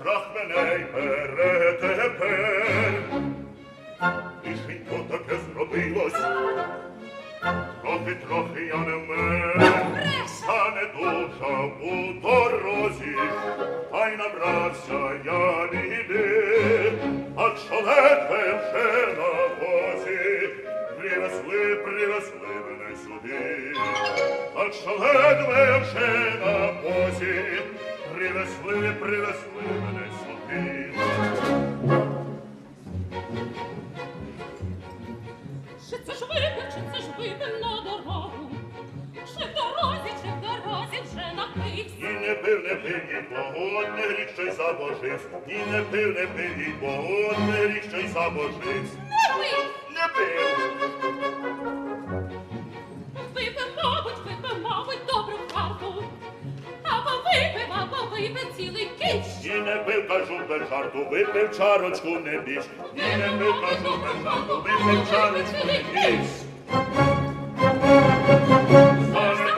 страх мене й бере тепер. Лишенько таке зробилось, трохи, трохи я не вмер. Та не душа у дорозі, та й набрався я біди, а ледве вже на возі, привезли, привезли мене сюди, а що ледве вже на возі, привезли, привезли мене сюди. Чи це ж вибір, чи це ж вибір на дорогу? Чи в дорозі, чи в дорозі вже напився? Ні, не пив, не пив, ні богон, не рік, що й забожився. Ні, не пив, не пив, ні богон, не рік, що й забожився. Не пив! Не пив. Жарту, випив чарочку не більш. Ні, не пив, кажу без жарту, випив чарочку не більш. Боже,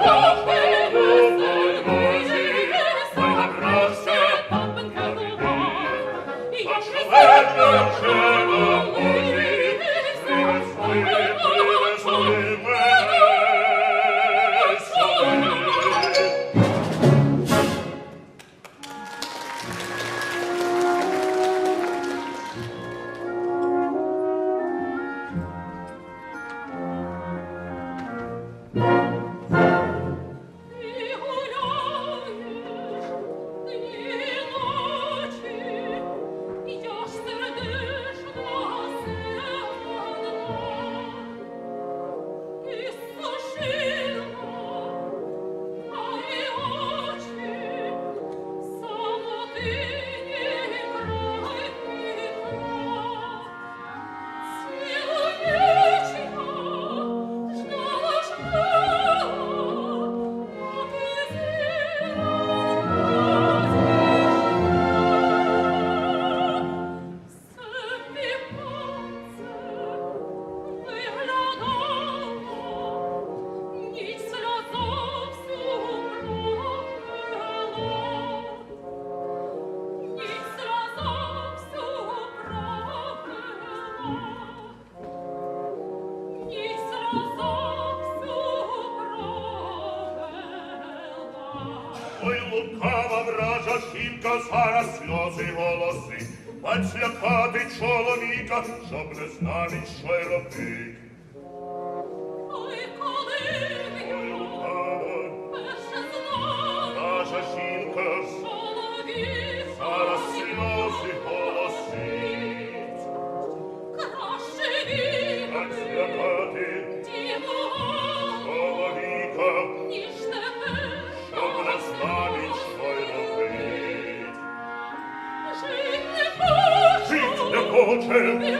зараз сльози голоси. Бач лякати чоловіка, щоб не знав що й робить. Не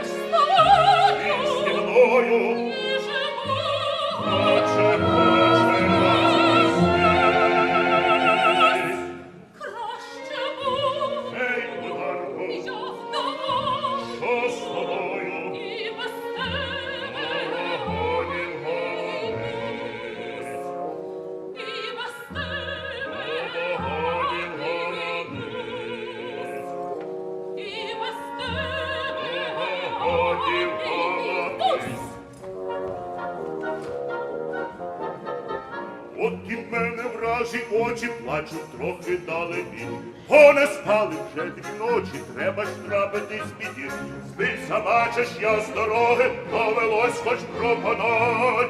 От і в мене вражі очі плачуть трохи далебі. Бо не спали вже дві ночі, треба ж трапитись біді. Збився, бачиш, я з дороги, довелось хоч пропадать.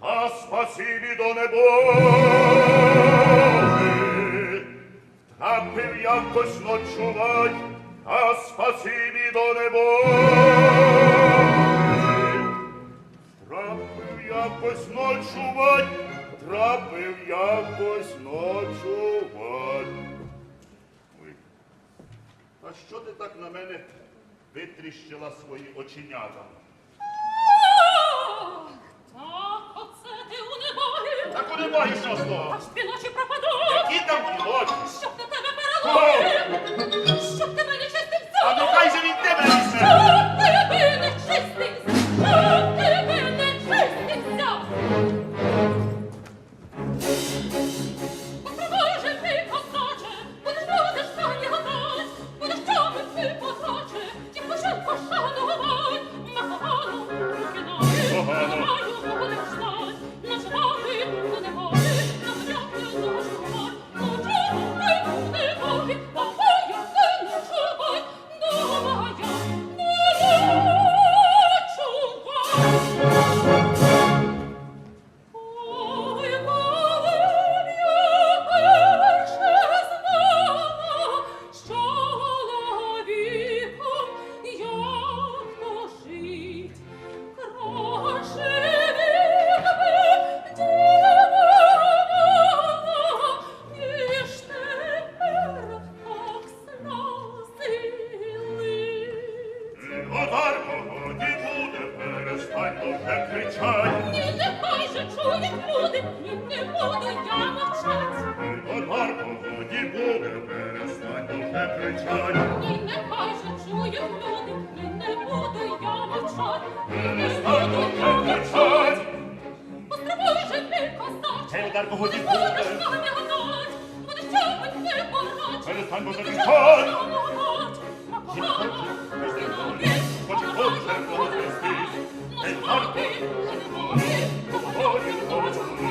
А спасибі до небоги. Трапив якось ночувать, а спасибі до небоги. Трапив якось ночувать, трапив якось ночувать. Ой, а що ти так на мене витріщила свої оченята? Так, оце ти у небої, Так у немає що з того. аж піночі пропаду, Які там кілочі? щоб на тебе переломити, щоб тебе не чистив А ну хай же він тебе несе. Helgar går till botten. Hennes tandborst är till kvar. Sin folklig bestämmer. Och sin folklig bestämmer. En harpa som går. Och hård i hård.